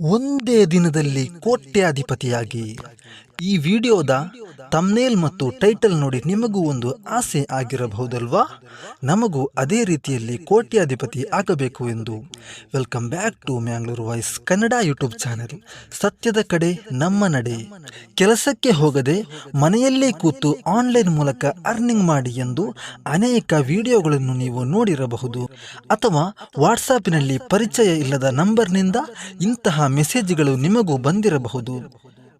ಒಂದೇ ದಿನದಲ್ಲಿ ಕೋಟ್ಯಾಧಿಪತಿಯಾಗಿ. ಈ ವಿಡಿಯೋದ ತಮ್ನೇಲ್ ಮತ್ತು ಟೈಟಲ್ ನೋಡಿ ನಿಮಗೂ ಒಂದು ಆಸೆ ಆಗಿರಬಹುದಲ್ವಾ? ನಮಗೂ ಅದೇ ರೀತಿಯಲ್ಲಿ ಕೋಟ್ಯಾಧಿಪತಿ ಆಗಬೇಕು ಎಂದು. Welcome back to Mangalore voice Kannada YouTube channel ಸತ್ಯದ ಕಡೆ ನಮ್ಮ ನಡೆ. ಕೆಲಸಕ್ಕೆ ಹೋಗದೆ ಮನೆಯಲ್ಲೇ ಕೂತು ಆನ್ಲೈನ್ ಮೂಲಕ ಅರ್ನಿಂಗ್ ಮಾಡಿ ಎಂದು ಅನೇಕ ವಿಡಿಯೋಗಳನ್ನು ನೀವು ನೋಡಿರಬಹುದು. ಅಥವಾ ವಾಟ್ಸಾಪಿನಲ್ಲಿ ಪರಿಚಯ ಇಲ್ಲದ ನಂಬರ್ನಿಂದ ಇಂತಹ ಮೆಸೇಜ್ಗಳು ನಿಮಗೂ ಬಂದಿರಬಹುದು.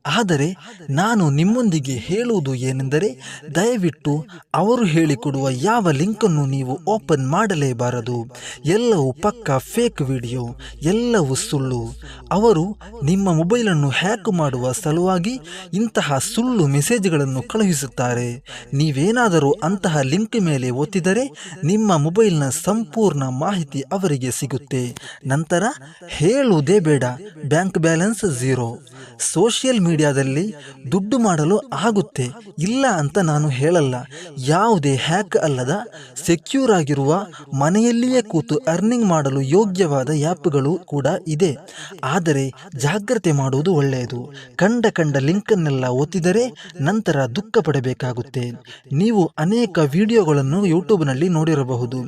ಆದರೆ ನಾನು ನಿಮ್ಮೊಂದಿಗೆ ಹೇಳುವುದು ಏನೆಂದರೆ ದಯವಿಟ್ಟು ಅವರು ಹೇಳಿಕೊಡುವ ಯಾವ ಲಿಂಕನ್ನು ನೀವು ಓಪನ್ ಮಾಡಲೇಬಾರದು. ಎಲ್ಲವೂ ಪಕ್ಕ ಫೇಕ್ ವಿಡಿಯೋ ಎಲ್ಲವೂ ಸುಳ್ಳು. ಅವರು ನಿಮ್ಮ ಮೊಬೈಲನ್ನು ಹ್ಯಾಕ್ ಮಾಡುವ ಸಲುವಾಗಿ ಇಂತಹ ಸುಳ್ಳು ಮೆಸೇಜ್ಗಳನ್ನು ಕಳುಹಿಸುತ್ತಾರೆ. ನೀವೇನಾದರೂ ಅಂತಹ ಲಿಂಕ್ ಮೇಲೆ ಒತ್ತಿದರೆ ನಿಮ್ಮ ಮೊಬೈಲ್ನ ಸಂಪೂರ್ಣ ಮಾಹಿತಿ ಅವರಿಗೆ ಸಿಗುತ್ತೆ. ನಂತರ ಹೇಳುವುದೇ ಬೇಡ. Bank balance zero. ಸೋಷಿಯಲ್ ಮೀಡಿಯಾದಲ್ಲಿ ದುಡ್ಡು ಮಾಡಲು ಆಗುತ್ತೆ. ಇಲ್ಲ ಅಂತ ನಾನು ಹೇಳಲ್ಲ. ಯಾವುದೇ ಹ್ಯಾಕ್ ಅಲ್ಲದ ಸೆಕ್ಯೂರ್ ಆಗಿರುವ ಮನೆಯಲ್ಲಿಯೇ ಕೂತು ಅರ್ನಿಂಗ್ ಮಾಡಲು ಯೋಗ್ಯವಾದ ಆ್ಯಪ್ಗಳು ಕೂಡ ಇದೆ. ಆದರೆ ಜಾಗ್ರತೆ ಮಾಡುವುದು ಒಳ್ಳೆಯದು. ಕಂಡ ಕಂಡ ಲಿಂಕನ್ನೆಲ್ಲ ಒತ್ತಿದರೆ ನಂತರ ದುಃಖ ಪಡಬೇಕಾಗುತ್ತೆ. ನೀವು ಅನೇಕ ವಿಡಿಯೋಗಳನ್ನು ಯೂಟ್ಯೂಬ್ನಲ್ಲಿ ನೋಡಿರಬಹುದು.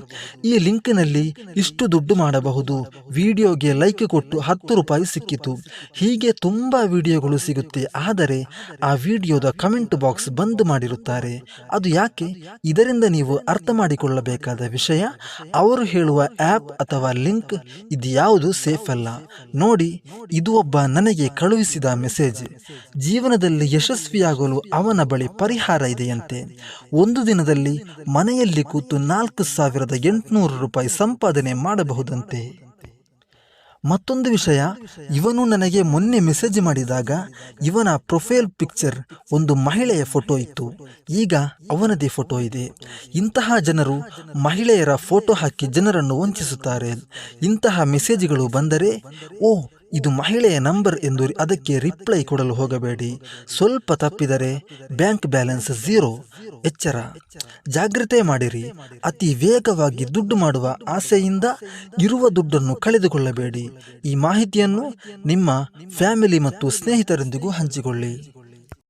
ಈ ಲಿಂಕ್ನಲ್ಲಿ ಇಷ್ಟು ದುಡ್ಡು ಮಾಡಬಹುದು. ವಿಡಿಯೋಗೆ ಲೈಕ್ ಕೊಟ್ಟು ಹತ್ತು ರೂಪಾಯಿ ಸಿಕ್ಕಿತು. ಹೀಗೆ ತುಂಬ ವಿಡಿಯೋಗಳು ಸಿಗುತ್ತೆ. ಆದರೆ ಆ ವಿಡಿಯೋದ ಕಮೆಂಟ್ ಬಾಕ್ಸ್ ಬಂದ್ ಮಾಡಿರುತ್ತಾರೆ. ಅದು ಯಾಕೆ? ಇದರಿಂದ ನೀವು ಅರ್ಥ ಮಾಡಿಕೊಳ್ಳಬೇಕಾದ ವಿಷಯ, ಅವರು ಹೇಳುವ ಆ್ಯಪ್ ಅಥವಾ ಲಿಂಕ್ ಇದು ಯಾವುದು ಸೇಫ್ ಅಲ್ಲ. ನೋಡಿ, ಇದು ಒಬ್ಬ ನನಗೆ ಕಳುಹಿಸಿದ ಮೆಸೇಜ್. ಜೀವನದಲ್ಲಿ ಯಶಸ್ವಿಯಾಗಲು ಅವನ ಬಳಿ ಪರಿಹಾರ ಇದೆಯಂತೆ. ಒಂದು ದಿನದಲ್ಲಿ ಮನೆಯಲ್ಲಿ ಕೂತು ನಾಲ್ಕು ಸಾವಿರದ ಎಂಟುನೂರು ರೂಪಾಯಿ ಸಂಪಾದನೆ ಮಾಡಬಹುದಂತೆ. ಮತ್ತೊಂದು ವಿಷಯ, ಇವನು ನನಗೆ ಮೊನ್ನೆ ಮೆಸೇಜ್ ಮಾಡಿದಾಗ ಇವನ ಪ್ರೊಫೈಲ್ ಪಿಕ್ಚರ್ ಒಂದು ಮಹಿಳೆಯ ಫೋಟೋ ಇತ್ತು. ಈಗ ಅವನದೇ ಫೋಟೋ ಇದೆ. ಇಂತಹ ಜನರು ಮಹಿಳೆಯರ ಫೋಟೋ ಹಾಕಿ ಜನರನ್ನು ವಂಚಿಸುತ್ತಾರೆ. ಇಂತಹ ಮೆಸೇಜ್ಗಳು ಬಂದರೆ ಓ ಇದು ಮಹಿಳೆಯ ನಂಬರ್ ಎಂದು ಅದಕ್ಕೆ ರಿಪ್ಲೈ ಕೊಡಲು ಹೋಗಬೇಡಿ. ಸ್ವಲ್ಪ ತಪ್ಪಿದರೆ ಬ್ಯಾಂಕ್ ಬ್ಯಾಲೆನ್ಸ್ ಝೀರೋ. ಎಚ್ಚರ. ಜಾಗ್ರತೆ ಮಾಡಿರಿ. ಅತಿ ವೇಗವಾಗಿ ದುಡ್ಡು ಮಾಡುವ ಆಸೆಯಿಂದ ಇರುವ ದುಡ್ಡನ್ನು ಕಳೆದುಕೊಳ್ಳಬೇಡಿ. ಈ ಮಾಹಿತಿಯನ್ನು ನಿಮ್ಮ ಫ್ಯಾಮಿಲಿ ಮತ್ತು ಸ್ನೇಹಿತರೊಂದಿಗೂ ಹಂಚಿಕೊಳ್ಳಿ.